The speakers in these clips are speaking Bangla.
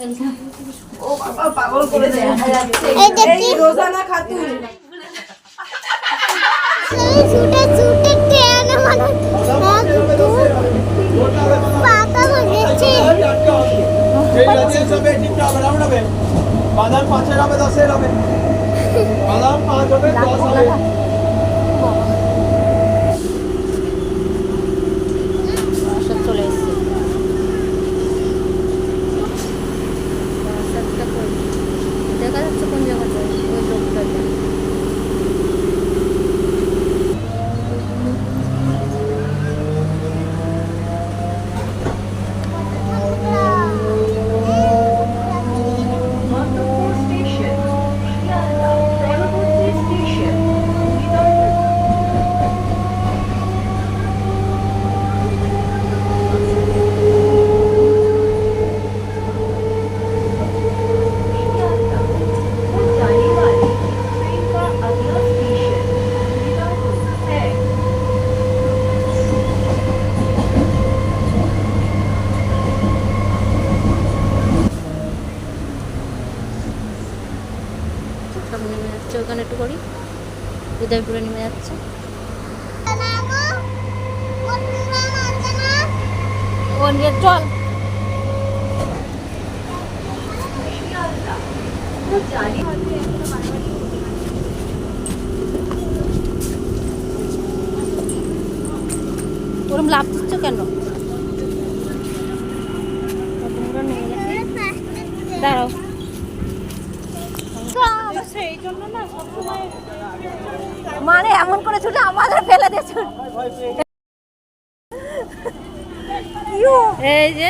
মানে বাদাম পাঁচের হবে দশের হবে বাদাম পাঁচ হবে দশ হবে সব চলে এসছে রাস্তাটা কই? দেখা যাচ্ছে কোন জায়গাটা ওই লোকটাতে সব নেমে যাচ্ছে ওখানে একটু করি উদয়পুরে নেমে যাচ্ছে। চল। ওরম লাভ দিচ্ছ কেন? তোমরা নেমে গেছে দাঁড়াও মানে এমন করে ছুটে আমাদের ফেলে দিয়েছে। এই যে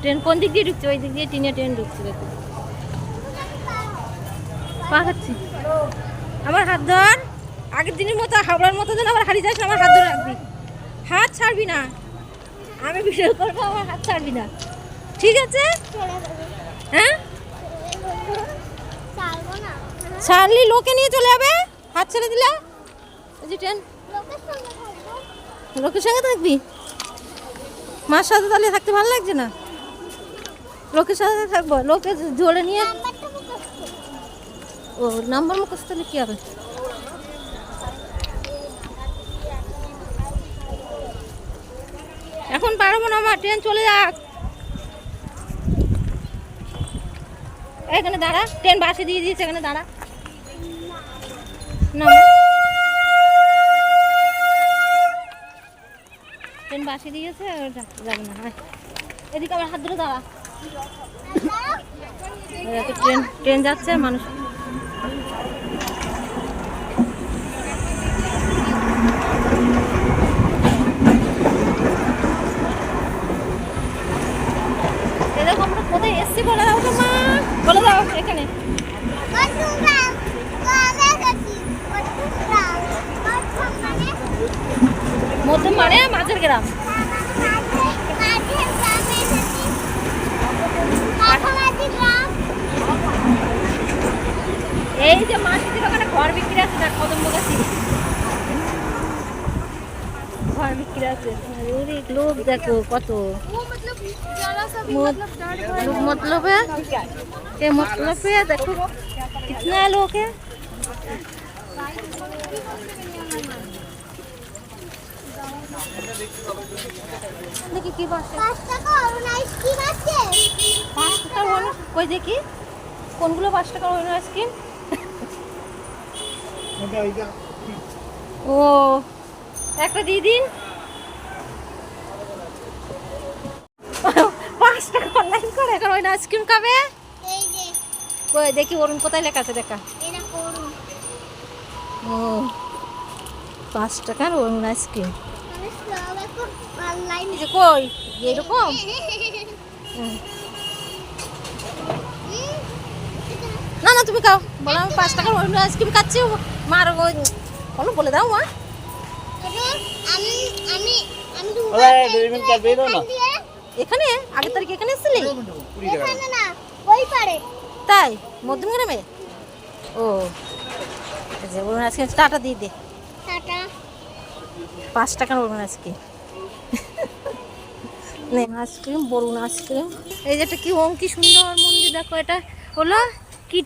ট্রেন কোন দিক দিয়ে ঢুকছে? ওই দিক দিয়ে টিনে ট্রেন ঢুকছে দেখো। আমার হাত ধর। আগের দিনের মতো হাবড়ার মতো যেন আবার হারিয়ে যাস আমার হাত ধরে রাখবি। হাত ছাড়বি না। আমি ভিডিও করব আমার হাত ছাড়বি না। ঠিক আছে? হ্যাঁ? ছাড়লি লোকে নিয়ে চলে যাবে? হাত ছেড়ে দিলে? যে ট্রেন। লোকের সঙ্গে থাকবি? মার সাথে তাহলে থাকতে ভালো লাগছে না? লোকের সাথে থাকব। লোকে ধরে নিয়ে ও, নাম্বার মুখস্থ তাহলে কী হবে? এখন পারব না আমার ট্রেন চলে যাক। এখানে দাঁড়া, ট্রেন বাসে দিয়ে দিয়েছে, এখানে দাঁড়া। না বাসে দিয়েছে ওটা যাবে না। এদিকে আমার হাত ধরে দাঁড়া। ট্রেন ট্রেন যাচ্ছে, মানুষ এরকম কোথায় এসছি? বলে দাও তো বলে দাও, এখানে। মধ্যে মানে মাঝের গ্রাম এই যে মাসিদের ওখানে ঘর বিক্রি আছে না কদম গাছি ঘর বিক্রি আছে ওরে লোক দেখো কত मत- लोग मतलब है ये मतलब है देखो कितना लोग है দেখি কি বাসে। পাঁচ ওয়ান কই দেখি। কোনগুলো পাঁচ টাকার ওয়ান আইসক্রিম? ও একটা দিয়ে দিন। পাঁচ টাকা অনলাইন করে এখন আইসক্রিম খাবে? কই দেখি অরুণ কোথায় লেখা আছে দেখা। ও। পাঁচ টাকার অরুণ আইসক্রিম। যে কই? এরকম। না না তুমি খাও। বলো আমি পাঁচ টাকার অরুণ আইসক্রিম খাচ্ছি। মার ওই বলো বলে দাও মা। আমি আমি আমি এখানে? আগের তারিখ এখানে এসেছিলি? এখানে না ওই পারে। তাই মধ্যম গ্রামে ও আচ্ছা অরুণ আইসক্রিম টাটা দিয়ে দে। পাঁচ টাকার Arun ice cream ice cream Barun ice cream এই যে একটা কি ওম কি সুন্দর মন্দির দেখো এটা। হলো কি?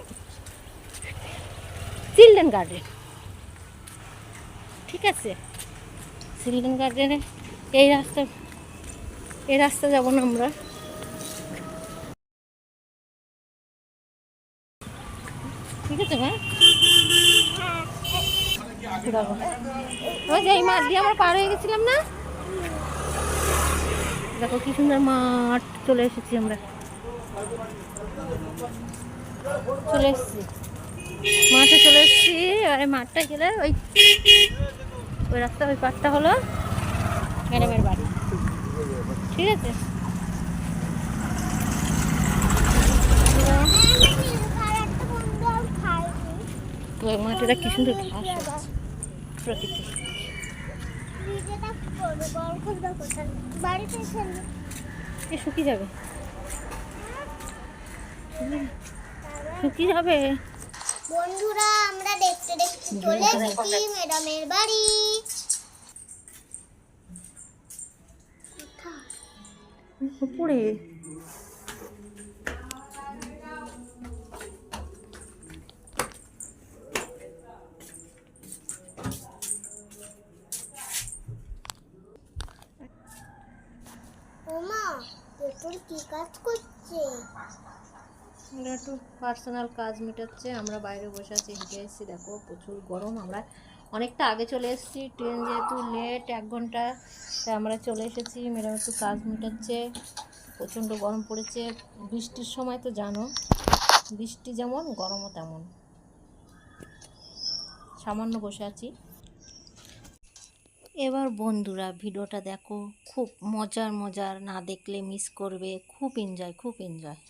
Children garden. ঠিক আছে? চিলড্রেন গার্ডেনে এই রাস্তা এই রাস্তা যাব না আমরা। ঠিক আছে মা? ওই যে এই মাঠ দিয়ে আমরা পার হয়ে গেছিলাম না? দেখো কি সুন্দর মাঠ চলে এসেছি আমরা। চলে এসেছি। মাঠে চলে এসেছি আর এই মাঠটা গেলে ওই ওই রাস্তা ওই পাটটা হলো ম্যাডামের বাড়ি। ঠিক আছে? খাইনি কি সুন্দর ঘাস প্রকৃতি ভিডিওটা করব বড় করব কোথায় বাড়িতে খেলব এ শুকিয়ে যাবে। শুকিয়ে যাবে? বন্ধুরা আমরা দেখতে দেখতে চলে এসেছি ম্যাডামের বাড়ি। উপরে কি একটু পার্সোনাল কাজ মেটাচ্ছে, আমরা বাইরে বসে আছি, হেঁটে এসেছি। দেখো, প্রচুর গরম, আমরা অনেকটা আগে চলে এসেছি। ট্রেন যেহেতু লেট এক ঘণ্টা, তাই আমরা চলে এসেছি। ম্যাডাম একটু কাজ মেটাচ্ছে, প্রচণ্ড গরম পড়েছে। বৃষ্টির সময় তো জানো, বৃষ্টি যেমন, গরমও তেমন। সামান্য বসে আছি। এবার বন্ধুরা ভিডিওটা দেখো খুব মজার মজার না দেখলে মিস করবে খুব এনজয় খুব এনজয়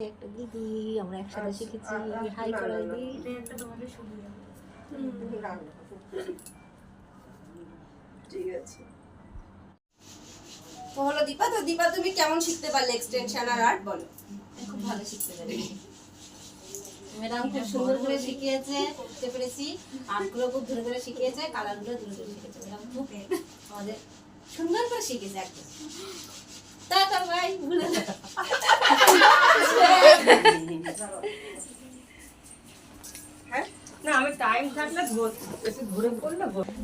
একটা দিদি আমরা একসাথে শিখেছি হাই করাই দিই। ঠিক আছে। তো হলো দীপা তো দীপা তুমি কেমন শিখতে পারলে এক্সটেনশন আর আর্ট বলো? খুব ভালো শিখতে পেরেছি ম্যাডাম খুব সুন্দর করে শিখিয়েছে করতে পেরেছি। আর্টগুলো খুব ধরে ধরে শিখিয়েছে, কালারগুলো ধরে ধরে শিখেছে ম্যাডাম খুব আমাদের সুন্দর করে শিখেছে একদম টাটা ভাই ভুলে হ্যাঁ? না, আমি টাইম থাকলে ঘুরে একটু ঘুরে পড়লে ঘুর-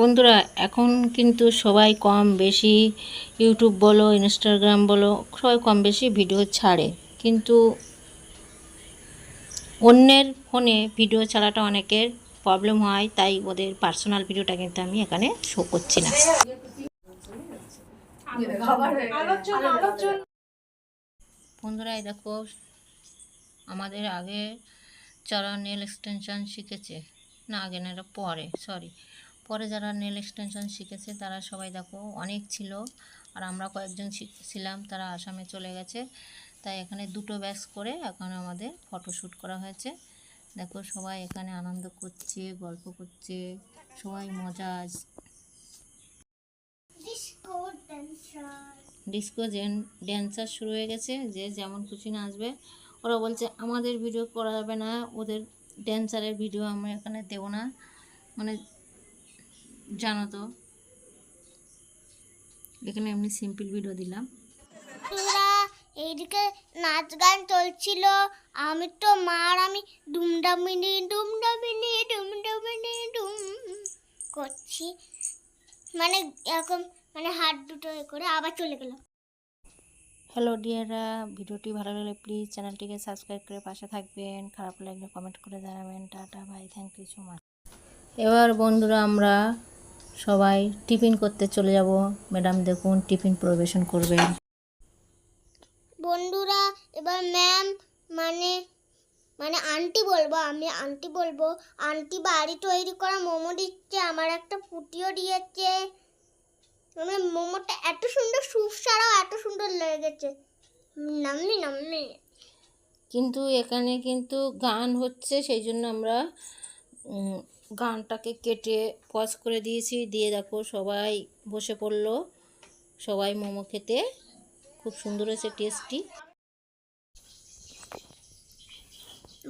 বন্ধুরা, এখন কিন্তু সবাই কম বেশি ইউটিউব বলো ইনস্টাগ্রাম বলো, সবাই কম বেশি ভিডিও ছাড়ে। কিন্তু অন্যের ফোনে ভিডিও ছাড়াটা অনেকের প্রবলেম হয়, তাই ওদের পার্সোনাল ভিডিওটা কিন্তু আমি এখানে শো করছি না। বন্ধুরা, এই দেখো, আমাদের আগে যারা নেল এক্সটেনশন শিখেছে, না, আগে না, এটা পরে সরি পরে যারা নেল এক্সটেনশন শিখেছে তারা সবাই দেখো অনেক ছিল। আর আমরা কয়েকজন শিখছিলাম তারা আসামে চলে গেছে। তাই এখানে দুটো ব্যাচ করে এখন আমাদের ফটোশ্যুট করা হয়েছে। দেখো সবাই এখানে আনন্দ করছে গল্প করছে সবাই মজা ডিস্কো ড্যান্সার ডিস্কো ড্যান্সার শুরু হয়ে গেছে যে যেমন খুশি নাচবে। ওরা বলছে আমাদের ভিডিও করা যাবে না ওদের ড্যান্সারের ভিডিও আমরা এখানে দেবো না। মানে জানো তো এখানে এমনি সিম্পল ভিডিও দিলাম। এইদিকে নাচ গান চলছিল। আমি তো মার আমি ডুমডামিনি ডুমডামিনি ডুমডামিনি ডুম করছি। মানে এরকম মানে হাত দুটো এ করে আবার চলে গেলাম হ্যালো ডিয়াররা ভিডিওটি ভালো লাগলে প্লিজ চ্যানেলটিকে সাবস্ক্রাইব করে পাশে থাকবেন। খারাপ লাগলে কমেন্ট করে জানাবেন। টাটা ভাই থ্যাংক ইউ সো মাচ এবার বন্ধুরা আমরা সবাই টিফিন করতে চলে যাব। ম্যাডাম দেখুন টিফিন পরিবেশন করবেন বন্ধুরা এবার ম্যাম মানে মানে আন্টি বলব আমি আন্টি বলব। আন্টি বাড়ি তৈরি করা মোমো দিচ্ছে আমার একটা ফুটিও দিয়েছে। মানে মোমোটা এত সুন্দর সুস্বাদু এত সুন্দর লেগেছে। নামনি নামনি কিন্তু এখানে কিন্তু গান হচ্ছে সেই জন্য আমরা গানটাকে কেটে পজ করে দিয়েছি। দিয়ে দেখো সবাই বসে পড়ল। সবাই মোমো খেতে। খুব সুন্দর হয়েছে টেস্টি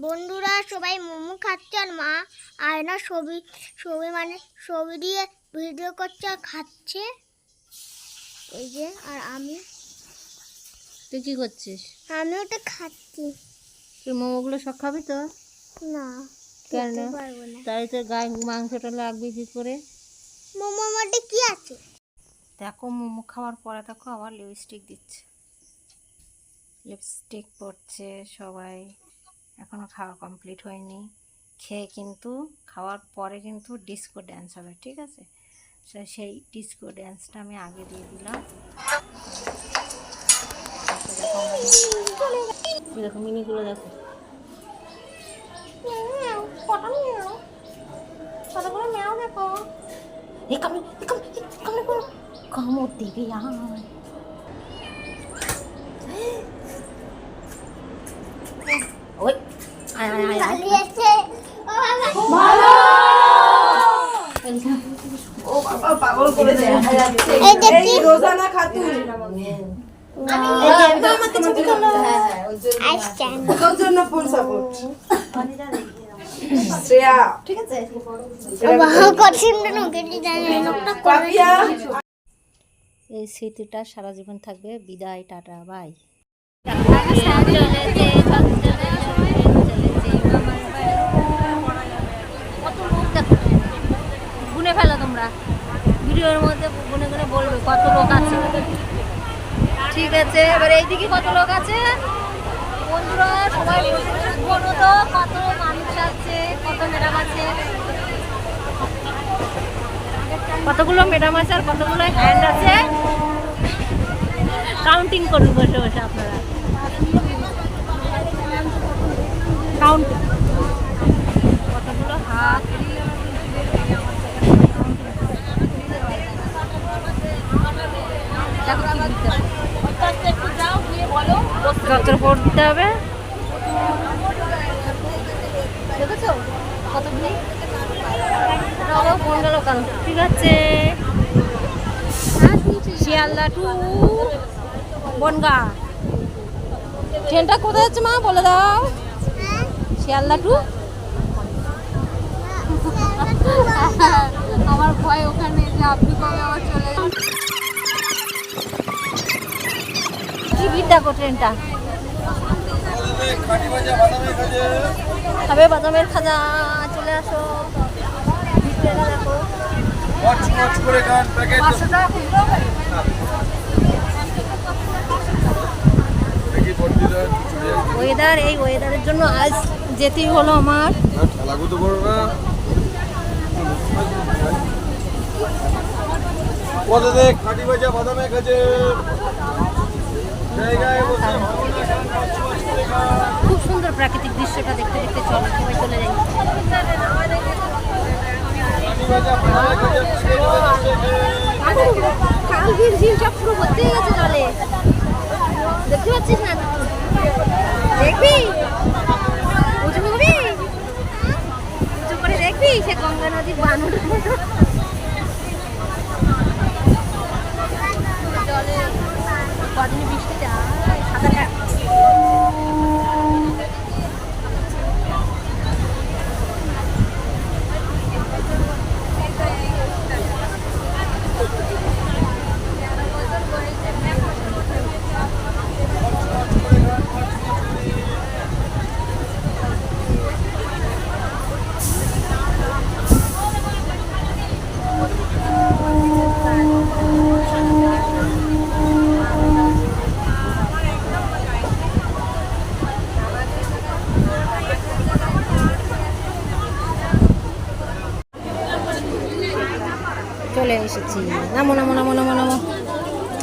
বন্ধুরা সবাই মোমো খাচ্ছে আর মা আয়না ছবি ছবি মানে ছবি দিয়ে ভিডিও করছে আর খাচ্ছে। এই যে আর আমি তুই কি করছিস? আমি ওটা খাচ্ছি। তুই মোমোগুলো সব খাবি তো? না। কেন? তাই তো গায়ে মাংসটা লাগবে কি করে। মোমোর মধ্যে কি আছে? দেখো মোমো খাওয়ার পরে দেখো আবার লিপস্টিক দিচ্ছে। লিপস্টিক পরছে সবাই। এখনও খাওয়া কমপ্লিট হয়নি। খেয়ে কিন্তু খাওয়ার পরে কিন্তু ডিস্কো ড্যান্স হবে ঠিক আছে? সেই ডিস্কো ড্যান্সটা আমি আগে দিয়ে দিলাম। দেখো মিনিগুলো দেখো। কতগুলো মেয়াও দেখো। এই কামড়ে এই কামড়ে কামড়ে করো। কামড় দেবে আয় ওই আয় আয় আয় আয়। ও বাবা পাগল করে দেয়। এই রোজানা খাতুন। আইসক্রিম তোর জন্য ফুল সাপোর্ট শ্রেয়া। ঠিক আছে? কঠিন লোকটা এই স্মৃতিটা সারা জীবন থাকবে। বিদায় টাটা বাই। গুনে ফেলো তোমরা। ভিডিওর মধ্যে গুনে গুনে বলবে কত লোক আছে। ঠিক আছে এবার এইদিকে কত লোক আছে? বন্ধুরা সবাই বলো তো কত মানুষ আছে কত ম্যাডাম আছে কতগুলো ম্যাডাম আছে আর কতগুলো হ্যান্ড আছে? কাউন্টিং করুন বসে বসে আপনারা। কাউন্ট কতগুলো? হাত দেখো কি দিতে হবে। যত্র ভোট হবে দেখেছ কতগুলি চলো ফোন গেল কাল ঠিক আছে শিয়ালদা টু বনগা। ট্রেনটা কোথায় যাচ্ছে মা? বলে দাও। শিয়ালদা টু আমার ভয় ওখানে যে আপনি কবে আবার চলে দেখো ট্রেনটা তবে বাদামের খাজা চলে আসো। দেখো। টাকা খুচরো ওয়েদার এই ওয়েদারের জন্য আজ যেতেই হলো আমার। খুব সুন্দর প্রাকৃতিক দৃশ্যটা দেখতে দেখতে চলো সবাই চলে যাই। কাল ঝিল ঝিল সব পুরো ভর্তি হয়ে গেছে জলে দেখতে পাচ্ছিস না? দেখবি? উঁচু করবি উঁচু করে দেখবি? সে গঙ্গা নদীর বানর জলে কদিন বৃষ্টি যায় সাঁতার কাট চলে এসেছি নামো নামো নামো নামো নামো।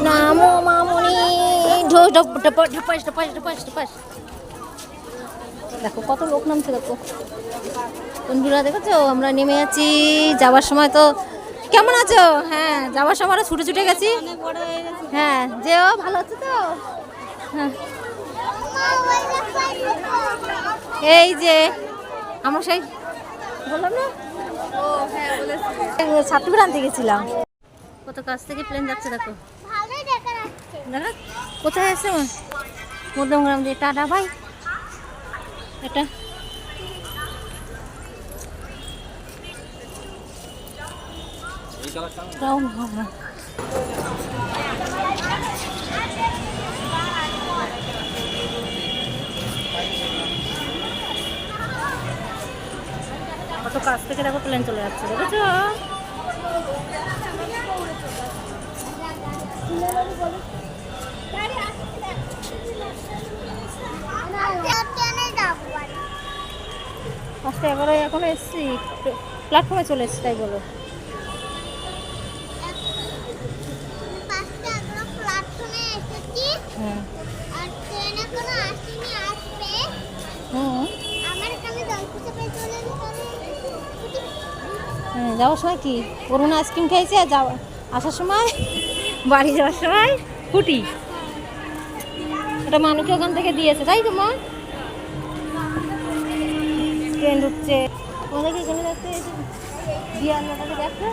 নামো মামনি। ঢপাস ঢপাস ঢপাস ঢপাস দেখো, কত লোক নামছে, দেখো। বন্ধুরা, দেখেছ? আমরা নেমে আছি। যাওয়ার সময় তো কেমন আছো? হ্যাঁ যাওয়ার সময় ছুটে ছুটে গেছি। হ্যাঁ যেও, ভালো আছে তো? হ্যাঁ। এই যে আমরা সেই বললাম না? ছাত্রীপুর আনতে গেছিলাম। কত কাছ থেকে প্লেন যাচ্ছে দেখো। দাদা কোথায় আছে মধ্যমগ্রাম দিয়ে। টাটা ভাই এটা কত কাছ থেকে দেখো প্লেন চলে যাচ্ছে দেখেছ? আজকে এবারে এখন এসছি প্ল্যাটফর্মে চলে এসছি, তাই বলো। পাঁচটা এগারো হ্যাঁ যাওয়ার সময় কি? করুন আইসক্রিম খেয়েছে যাওয়া আসার সময়? বাড়ি যাওয়ার সময় ফুটি। এটা মানুষকে ওখান থেকে দিয়েছে, তাই তো মা? ট্রেন ঢুকছে আমাদেরকে এখানে দেখতে দিয়ালটাকে দেখো।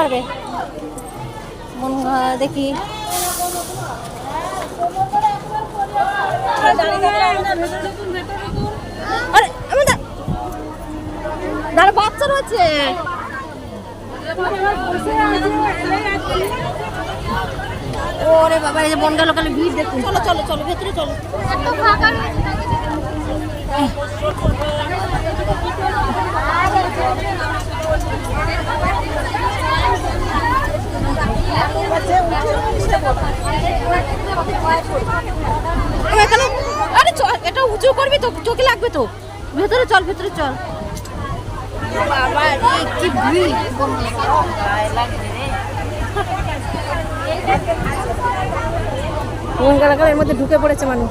পারবে? মন দেখি। আরে বাচ্চা রয়েছে। ওরে বাবা এই যে বনগা লোকালে ভিড় দেখুন। চলো চলো চলো ভেতরে চলো। ফাঁকা রয়েছে আমি এখানে আরে এটা উঁচু করবি তো, চোখে লাগবে তো। ভেতরে চল ভেতরে চল। এর মধ্যে ঢুকে পড়েছে মানুষ।